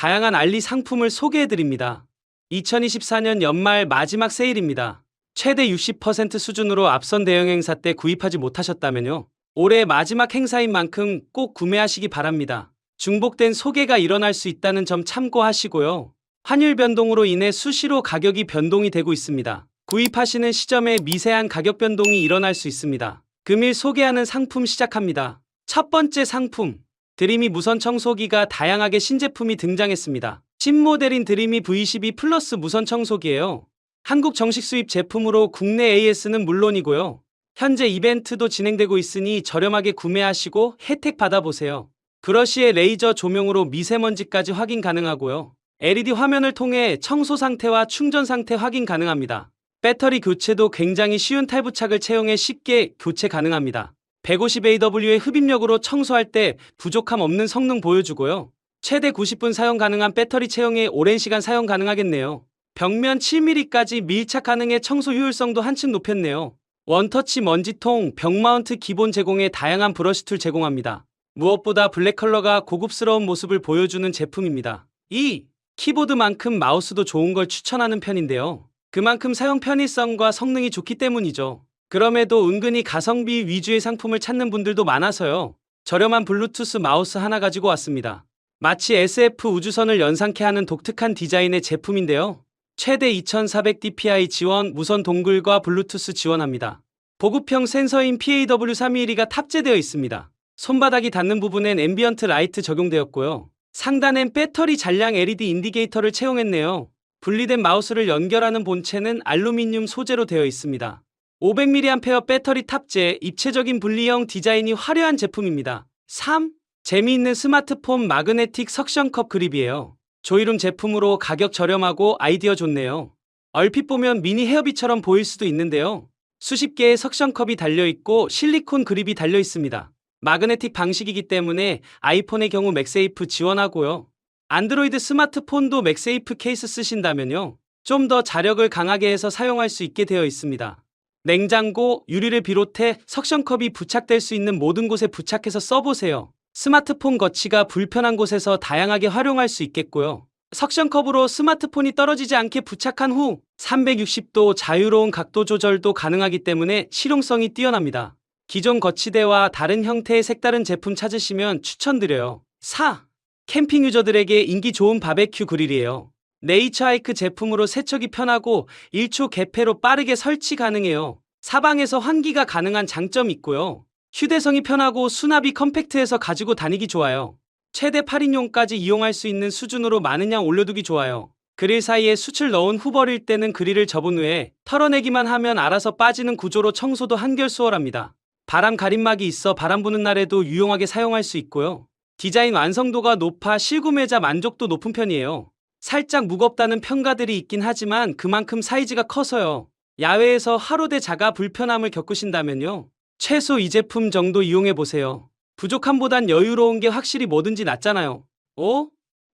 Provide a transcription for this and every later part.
다양한 알리 상품을 소개해드립니다. 2024년 연말 마지막 세일입니다. 최대 60% 수준으로 앞선 대형 행사 때 구입하지 못하셨다면요. 올해 마지막 행사인 만큼 꼭 구매하시기 바랍니다. 중복된 소개가 일어날 수 있다는 점 참고하시고요. 환율 변동으로 인해 수시로 가격이 변동이 되고 있습니다. 구입하시는 시점에 미세한 가격 변동이 일어날 수 있습니다. 금일 소개하는 상품 시작합니다. 첫 번째 상품. 드림이 무선 청소기가 다양하게 신제품이 등장했습니다. 신모델인 드림이 V12 플러스 무선 청소기예요. 한국 정식 수입 제품으로 국내 AS는 물론이고요. 현재 이벤트도 진행되고 있으니 저렴하게 구매하시고 혜택 받아보세요. 브러쉬의 레이저 조명으로 미세먼지까지 확인 가능하고요. LED 화면을 통해 청소 상태와 충전 상태 확인 가능합니다. 배터리 교체도 굉장히 쉬운 탈부착을 채용해 쉽게 교체 가능합니다. 150AW의 흡입력으로 청소할 때 부족함 없는 성능 보여주고요. 최대 90분 사용 가능한 배터리 채용에 오랜 시간 사용 가능하겠네요. 벽면 7mm까지 밀착 가능해 청소 효율성도 한층 높였네요. 원터치 먼지통 벽 마운트 기본 제공에 다양한 브러쉬 툴 제공합니다. 무엇보다 블랙 컬러가 고급스러운 모습을 보여주는 제품입니다. 2. 키보드만큼 마우스도 좋은 걸 추천하는 편인데요. 그만큼 사용 편의성과 성능이 좋기 때문이죠. 그럼에도 은근히 가성비 위주의 상품을 찾는 분들도 많아서요. 저렴한 블루투스 마우스 하나 가지고 왔습니다. 마치 SF 우주선을 연상케 하는 독특한 디자인의 제품인데요. 최대 2400dpi 지원 무선 동글과 블루투스 지원합니다. 보급형 센서인 PAW321가 탑재되어 있습니다. 손바닥이 닿는 부분엔 앰비언트 라이트 적용되었고요. 상단엔 배터리 잔량 LED 인디게이터를 채용했네요. 분리된 마우스를 연결하는 본체는 알루미늄 소재로 되어 있습니다. 500mAh 배터리 탑재, 입체적인 분리형 디자인이 화려한 제품입니다. 3. 재미있는 스마트폰 마그네틱 석션컵 그립이에요. 조이룸 제품으로 가격 저렴하고 아이디어 좋네요. 얼핏 보면 미니 헤어비처럼 보일 수도 있는데요. 수십 개의 석션컵이 달려있고 실리콘 그립이 달려 있습니다. 마그네틱 방식이기 때문에 아이폰의 경우 맥세이프 지원하고요. 안드로이드 스마트폰도 맥세이프 케이스 쓰신다면요. 좀 더 자력을 강하게 해서 사용할 수 있게 되어 있습니다. 냉장고, 유리를 비롯해 석션컵이 부착될 수 있는 모든 곳에 부착해서 써보세요. 스마트폰 거치가 불편한 곳에서 다양하게 활용할 수 있겠고요. 석션컵으로 스마트폰이 떨어지지 않게 부착한 후 360도 자유로운 각도 조절도 가능하기 때문에 실용성이 뛰어납니다. 기존 거치대와 다른 형태의 색다른 제품 찾으시면 추천드려요. 4. 캠핑 유저들에게 인기 좋은 바베큐 그릴이에요. 네이처하이크 제품으로 세척이 편하고 1초 개폐로 빠르게 설치 가능해요. 사방에서 환기가 가능한 장점이 있고요. 휴대성이 편하고 수납이 컴팩트해서 가지고 다니기 좋아요. 최대 8인용까지 이용할 수 있는 수준으로 많은 양 올려두기 좋아요. 그릴 사이에 숯을 넣은 후 버릴 때는 그릴을 접은 후에 털어내기만 하면 알아서 빠지는 구조로 청소도 한결 수월합니다. 바람 가림막이 있어 바람 부는 날에도 유용하게 사용할 수 있고요. 디자인 완성도가 높아 실구매자 만족도 높은 편이에요. 살짝 무겁다는 평가들이 있긴 하지만 그만큼 사이즈가 커서요. 야외에서 하루대 자가 불편함을 겪으신다면요. 최소 이 제품 정도 이용해 보세요. 부족함보단 여유로운 게 확실히 뭐든지 낫잖아요. 어?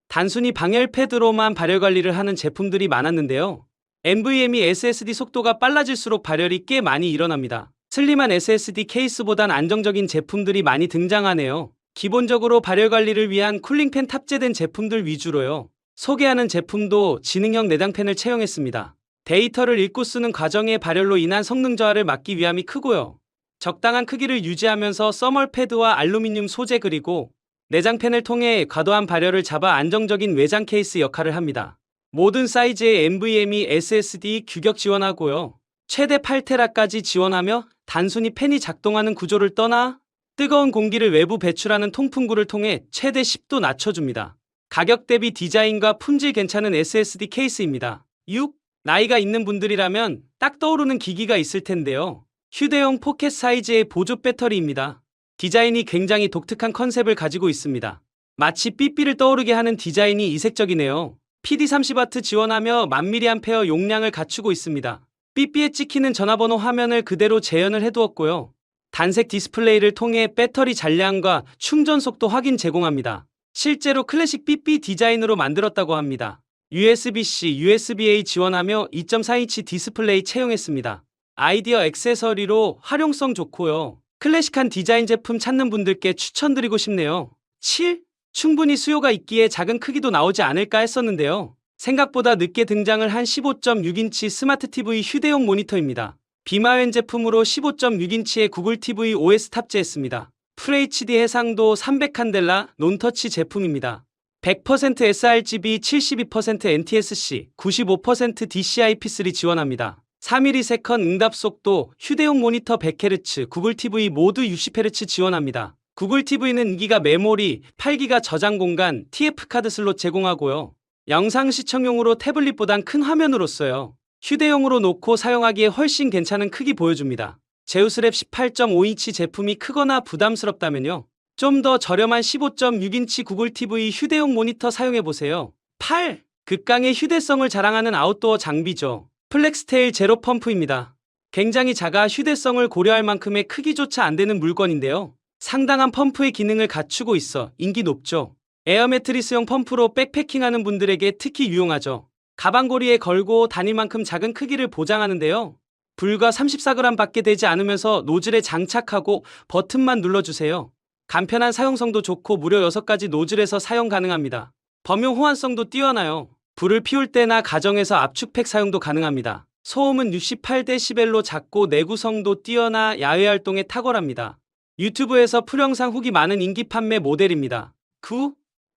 단순히 방열 패드로만 발열 관리를 하는 제품들이 많았는데요. NVMe SSD 속도가 빨라질수록 발열이 꽤 많이 일어납니다. 슬림한 SSD 케이스보단 안정적인 제품들이 많이 등장하네요. 기본적으로 발열 관리를 위한 쿨링팬 탑재된 제품들 위주로요. 소개하는 제품도 지능형 내장팬을 채용했습니다. 데이터를 읽고 쓰는 과정의 발열로 인한 성능 저하를 막기 위함이 크고요. 적당한 크기를 유지하면서 써멀 패드와 알루미늄 소재 그리고 내장팬을 통해 과도한 발열을 잡아 안정적인 외장 케이스 역할을 합니다. 모든 사이즈의 NVMe SSD 규격 지원하고요. 최대 8테라까지 지원하며 단순히 팬이 작동하는 구조를 떠나 뜨거운 공기를 외부 배출하는 통풍구를 통해 최대 10도 낮춰줍니다. 가격 대비 디자인과 품질 괜찮은 SSD 케이스입니다. 6. 나이가 있는 분들이라면 딱 떠오르는 기기가 있을 텐데요. 휴대용 포켓 사이즈의 보조 배터리입니다. 디자인이 굉장히 독특한 컨셉을 가지고 있습니다. 마치 삐삐를 떠오르게 하는 디자인이 이색적이네요. PD30W 지원하며 1000mAh 용량을 갖추고 있습니다. 삐삐에 찍히는 전화번호 화면을 그대로 재현을 해두었고요. 단색 디스플레이를 통해 배터리 잔량과 충전 속도 확인 제공합니다. 실제로 클래식 삐삐 디자인으로 만들었다고 합니다. USB-C, USB-A 지원하며 2.4인치 디스플레이 채용했습니다. 아이디어 액세서리로 활용성 좋고요. 클래식한 디자인 제품 찾는 분들께 추천드리고 싶네요. 7. 충분히 수요가 있기에 작은 크기도 나오지 않을까 했었는데요. 생각보다 늦게 등장을 한 15.6인치 스마트 TV 휴대용 모니터입니다. 비마웬 제품으로 15.6인치의 구글 TV OS 탑재했습니다. FHD 해상도 300칸델라 논터치 제품입니다. 100% sRGB, 72% NTSC, 95% DCI-P3 지원합니다. 3ms 응답 속도, 휴대용 모니터 100Hz, 구글 TV 모두 60Hz 지원합니다. 구글 TV는 2기가 메모리, 8기가 저장 공간, TF 카드 슬롯 제공하고요. 영상 시청용으로 태블릿보단 큰 화면으로 써요. 휴대용으로 놓고 사용하기에 훨씬 괜찮은 크기 보여줍니다. 제우스랩 18.5인치 제품이 크거나 부담스럽다면요. 좀 더 저렴한 15.6인치 구글 TV 휴대용 모니터 사용해보세요. 8. 극강의 휴대성을 자랑하는 아웃도어 장비죠. 플렉스테일 제로 펌프입니다. 굉장히 작아 휴대성을 고려할 만큼의 크기조차 안 되는 물건인데요. 상당한 펌프의 기능을 갖추고 있어 인기 높죠. 에어 매트리스용 펌프로 백패킹하는 분들에게 특히 유용하죠. 가방고리에 걸고 다닐 만큼 작은 크기를 보장하는데요. 불과 34g 밖에 되지 않으면서 노즐에 장착하고 버튼만 눌러주세요. 간편한 사용성도 좋고 무려 6가지 노즐에서 사용 가능합니다. 범용 호환성도 뛰어나요. 불을 피울 때나 가정에서 압축팩 사용도 가능합니다. 소음은 68dB로 작고 내구성도 뛰어나 야외 활동에 탁월합니다. 유튜브에서 풀영상 후기 많은 인기 판매 모델입니다. 9.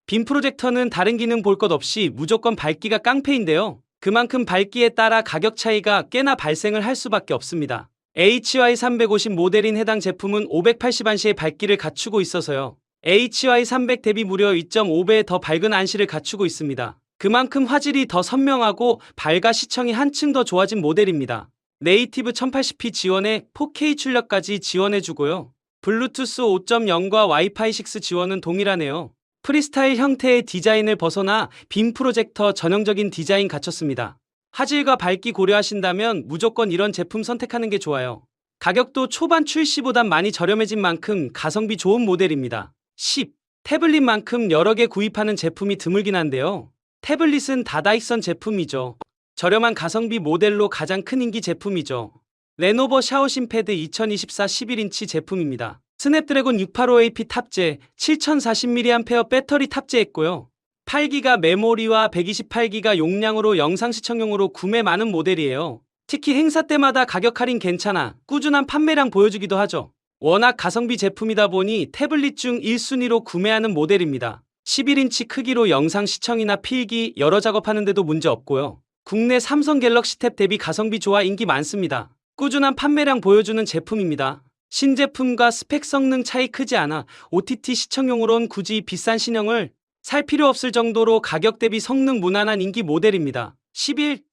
빔 프로젝터는 다른 기능 볼 것 없이 무조건 밝기가 깡패인데요. 그만큼 밝기에 따라 가격 차이가 꽤나 발생을 할 수밖에 없습니다. HY350 모델인 해당 제품은 580 안시의 밝기를 갖추고 있어서요. HY300 대비 무려 2.5배 더 밝은 안시를 갖추고 있습니다. 그만큼 화질이 더 선명하고 밝아 시청이 한층 더 좋아진 모델입니다. 네이티브 1080p 지원에 4K 출력까지 지원해주고요. 블루투스 5.0과 와이파이 6 지원은 동일하네요. 프리스타일 형태의 디자인을 벗어나 빔 프로젝터 전형적인 디자인 갖췄습니다. 화질과 밝기 고려하신다면 무조건 이런 제품 선택하는 게 좋아요. 가격도 초반 출시보단 많이 저렴해진 만큼 가성비 좋은 모델입니다. 10. 태블릿만큼 여러 개 구입하는 제품이 드물긴 한데요. 태블릿은 다다익선 제품이죠. 저렴한 가성비 모델로 가장 큰 인기 제품이죠. 레노버 샤오신 패드 2024 11인치 제품입니다. 스냅드래곤 685AP 탑재, 7040mAh 배터리 탑재했고요. 8기가 메모리와 128기가 용량으로 영상 시청용으로 구매 많은 모델이에요. 특히 행사 때마다 가격 할인 괜찮아 꾸준한 판매량 보여주기도 하죠. 워낙 가성비 제품이다 보니 태블릿 중 1순위로 구매하는 모델입니다. 11인치 크기로 영상 시청이나 필기, 여러 작업하는데도 문제 없고요. 국내 삼성 갤럭시 탭 대비 가성비 좋아 인기 많습니다. 꾸준한 판매량 보여주는 제품입니다. 신제품과 스펙 성능 차이 크지 않아 OTT 시청용으론 굳이 비싼 신형을 살 필요 없을 정도로 가격 대비 성능 무난한 인기 모델입니다. 11.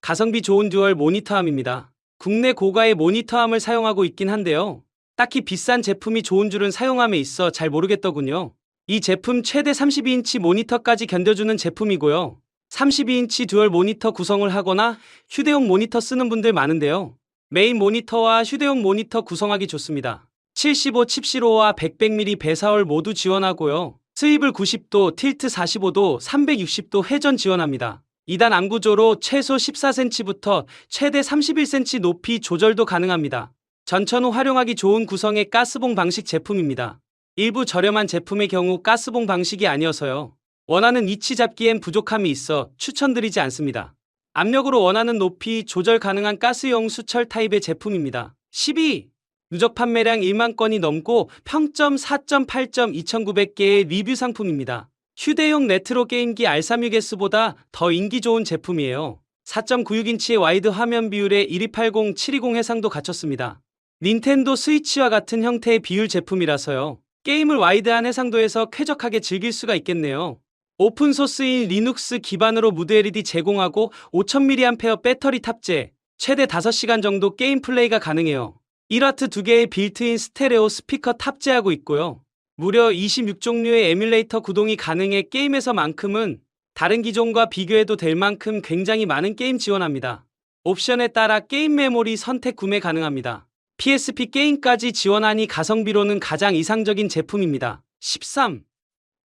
가성비 좋은 듀얼 모니터함입니다. 국내 고가의 모니터함을 사용하고 있긴 한데요. 딱히 비싼 제품이 좋은 줄은 사용함에 있어 잘 모르겠더군요. 이 제품 최대 32인치 모니터까지 견뎌주는 제품이고요. 32인치 듀얼 모니터 구성을 하거나 휴대용 모니터 쓰는 분들 많은데요. 메인 모니터와 휴대용 모니터 구성하기 좋습니다. 75 칩시로와 100mm 배사월 모두 지원하고요. 스위블 90도, 틸트 45도, 360도 회전 지원합니다. 2단 암구조로 최소 14cm부터 최대 31cm 높이 조절도 가능합니다. 전천 후 활용하기 좋은 구성의 가스봉 방식 제품입니다. 일부 저렴한 제품의 경우 가스봉 방식이 아니어서요. 원하는 위치 잡기엔 부족함이 있어 추천드리지 않습니다. 압력으로 원하는 높이 조절 가능한 가스용 수철 타입의 제품입니다. 12. 누적 판매량 1만 건이 넘고 평점 4.8점 2,900개의 리뷰 상품입니다. 휴대용 레트로 게임기 R36S보다 더 인기 좋은 제품이에요. 4.96인치의 와이드 화면 비율에 1280, 720 해상도 갖췄습니다. 닌텐도 스위치와 같은 형태의 비율 제품이라서요. 게임을 와이드한 해상도에서 쾌적하게 즐길 수가 있겠네요. 오픈소스인 리눅스 기반으로 무드 LED 제공하고 5000mAh 배터리 탑재, 최대 5시간 정도 게임 플레이가 가능해요. 1와트 2개의 빌트인 스테레오 스피커 탑재하고 있고요. 무려 26종류의 에뮬레이터 구동이 가능해 게임에서만큼은 다른 기종과 비교해도 될 만큼 굉장히 많은 게임 지원합니다. 옵션에 따라 게임 메모리 선택 구매 가능합니다. PSP 게임까지 지원하니 가성비로는 가장 이상적인 제품입니다. 13.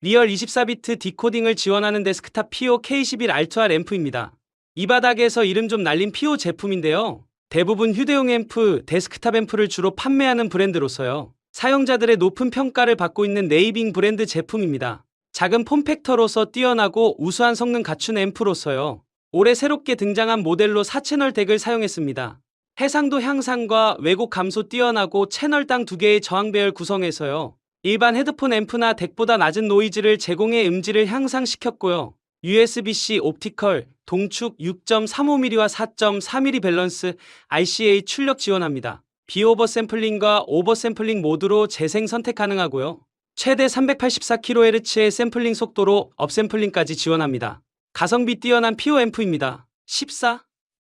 리얼 24비트 디코딩을 지원하는 데스크탑 PO K11 알투아 램프입니다. 이 바닥에서 이름 좀 날린 PO 제품인데요. 대부분 휴대용 앰프, 데스크탑 앰프를 주로 판매하는 브랜드로서요. 사용자들의 높은 평가를 받고 있는 네이빙 브랜드 제품입니다. 작은 폼팩터로서 뛰어나고 우수한 성능 갖춘 앰프로서요. 올해 새롭게 등장한 모델로 4채널 덱을 사용했습니다. 해상도 향상과 왜곡 감소 뛰어나고 채널당 두 개의 저항 배열 구성해서요. 일반 헤드폰 앰프나 덱보다 낮은 노이즈를 제공해 음질을 향상시켰고요. USB-C 옵티컬, 동축 6.35mm와 4.4mm 밸런스 RCA 출력 지원합니다. 비오버 샘플링과 오버 샘플링 모드로 재생 선택 가능하고요. 최대 384kHz의 샘플링 속도로 업샘플링까지 지원합니다. 가성비 뛰어난 PO 앰프입니다. 14.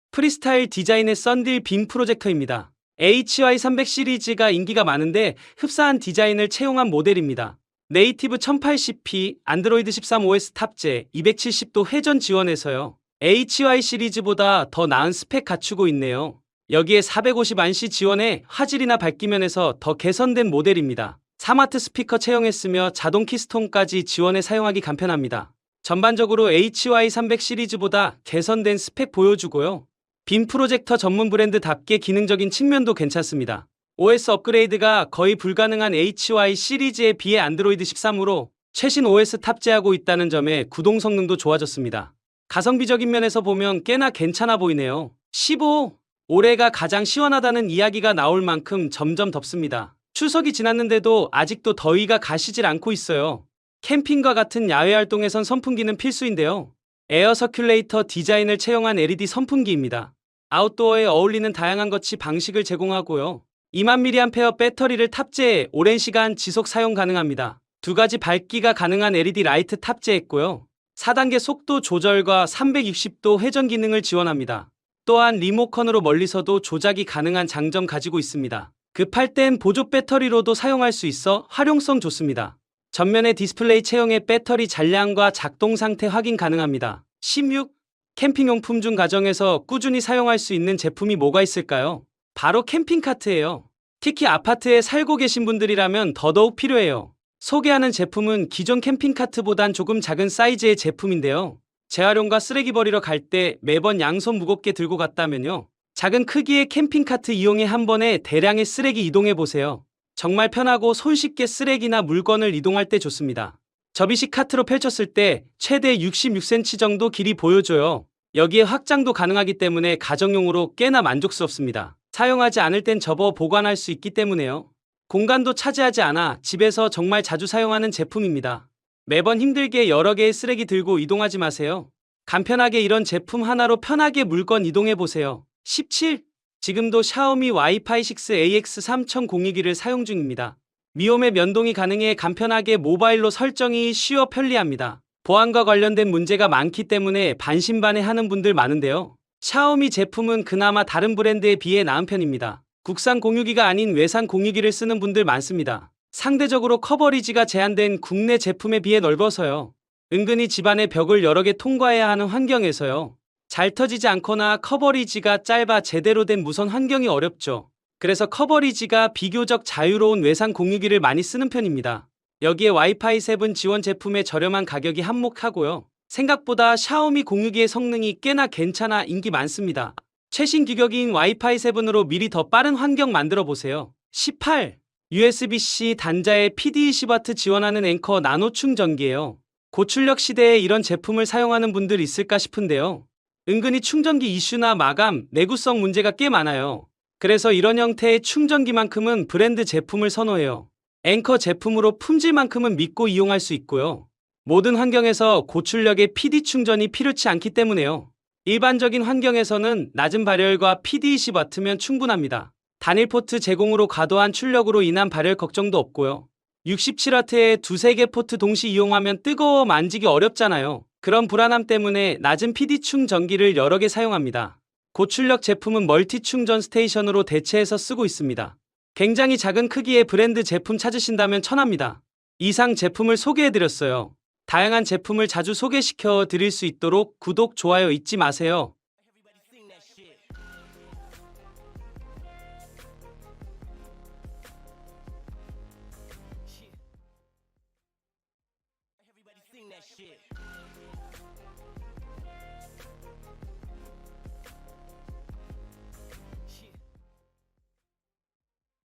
프리스타일 디자인의 썬딜 빔 프로젝터입니다. HY300 시리즈가 인기가 많은데 흡사한 디자인을 채용한 모델입니다. 네이티브 1080p, 안드로이드 13 OS 탑재, 270도 회전 지원해서요. HY 시리즈보다 더 나은 스펙 갖추고 있네요. 여기에 450안시 지원에 화질이나 밝기 면에서 더 개선된 모델입니다. 스마트 스피커 채용했으며 자동 키스톤까지 지원해 사용하기 간편합니다. 전반적으로 HY300 시리즈보다 개선된 스펙 보여주고요. 빔 프로젝터 전문 브랜드답게 기능적인 측면도 괜찮습니다. OS 업그레이드가 거의 불가능한 HY 시리즈에 비해 안드로이드 13으로 최신 OS 탑재하고 있다는 점에 구동 성능도 좋아졌습니다. 가성비적인 면에서 보면 꽤나 괜찮아 보이네요. 15. 올해가 가장 시원하다는 이야기가 나올 만큼 점점 덥습니다. 추석이 지났는데도 아직도 더위가 가시질 않고 있어요. 캠핑과 같은 야외 활동에선 선풍기는 필수인데요. 에어 서큘레이터 디자인을 채용한 LED 선풍기입니다. 아웃도어에 어울리는 다양한 거치 방식을 제공하고요. 2만 mAh 배터리를 탑재해 오랜 시간 지속 사용 가능합니다. 두 가지 밝기가 가능한 LED 라이트 탑재했고요. 4단계 속도 조절과 360도 회전 기능을 지원합니다. 또한 리모컨으로 멀리서도 조작이 가능한 장점 가지고 있습니다. 급할 땐 보조 배터리로도 사용할 수 있어 활용성 좋습니다. 전면에 디스플레이 채용에 배터리 잔량과 작동 상태 확인 가능합니다. 16. 캠핑용품 중 가정에서 꾸준히 사용할 수 있는 제품이 뭐가 있을까요? 바로 캠핑카트예요. 특히 아파트에 살고 계신 분들이라면 더더욱 필요해요. 소개하는 제품은 기존 캠핑카트보단 조금 작은 사이즈의 제품인데요. 재활용과 쓰레기 버리러 갈 때 매번 양손 무겁게 들고 갔다면요. 작은 크기의 캠핑카트 이용해 한 번에 대량의 쓰레기 이동해 보세요. 정말 편하고 손쉽게 쓰레기나 물건을 이동할 때 좋습니다. 접이식 카트로 펼쳤을 때 최대 66cm 정도 길이 보여줘요. 여기에 확장도 가능하기 때문에 가정용으로 꽤나 만족스럽습니다. 사용하지 않을 땐 접어 보관할 수 있기 때문에요. 공간도 차지하지 않아 집에서 정말 자주 사용하는 제품입니다. 매번 힘들게 여러 개의 쓰레기 들고 이동하지 마세요. 간편하게 이런 제품 하나로 편하게 물건 이동해 보세요. 17. 지금도 샤오미 와이파이 6 AX 3002기를 사용 중입니다. 미홈의 면동이 가능해 간편하게 모바일로 설정이 쉬워 편리합니다. 보안과 관련된 문제가 많기 때문에 반신반의 하는 분들 많은데요. 샤오미 제품은 그나마 다른 브랜드에 비해 나은 편입니다. 국산 공유기가 아닌 외산 공유기를 쓰는 분들 많습니다. 상대적으로 커버리지가 제한된 국내 제품에 비해 넓어서요. 은근히 집안의 벽을 여러 개 통과해야 하는 환경에서요. 잘 터지지 않거나 커버리지가 짧아 제대로 된 무선 환경이 어렵죠. 그래서 커버리지가 비교적 자유로운 외산 공유기를 많이 쓰는 편입니다. 여기에 와이파이 7 지원 제품의 저렴한 가격이 한몫하고요. 생각보다 샤오미 공유기의 성능이 꽤나 괜찮아 인기 많습니다. 최신 규격인 와이파이 7으로 미리 더 빠른 환경 만들어 보세요. 18. USB-C 단자에 PD20W 지원하는 앵커 나노 충전기예요. 고출력 시대에 이런 제품을 사용하는 분들 있을까 싶은데요. 은근히 충전기 이슈나 마감, 내구성 문제가 꽤 많아요. 그래서 이런 형태의 충전기만큼은 브랜드 제품을 선호해요. 앵커 제품으로 품질만큼은 믿고 이용할 수 있고요. 모든 환경에서 고출력의 PD 충전이 필요치 않기 때문에요. 일반적인 환경에서는 낮은 발열과 PD20W면 충분합니다. 단일 포트 제공으로 과도한 출력으로 인한 발열 걱정도 없고요. 67W의 두세 개 포트 동시 이용하면 뜨거워 만지기 어렵잖아요. 그런 불안함 때문에 낮은 PD 충전기를 여러 개 사용합니다. 고출력 제품은 멀티 충전 스테이션으로 대체해서 쓰고 있습니다. 굉장히 작은 크기의 브랜드 제품 찾으신다면 천합니다. 이상 제품을 소개해드렸어요. 다양한 제품을 자주 소개시켜 드릴 수 있도록 구독, 좋아요 잊지 마세요.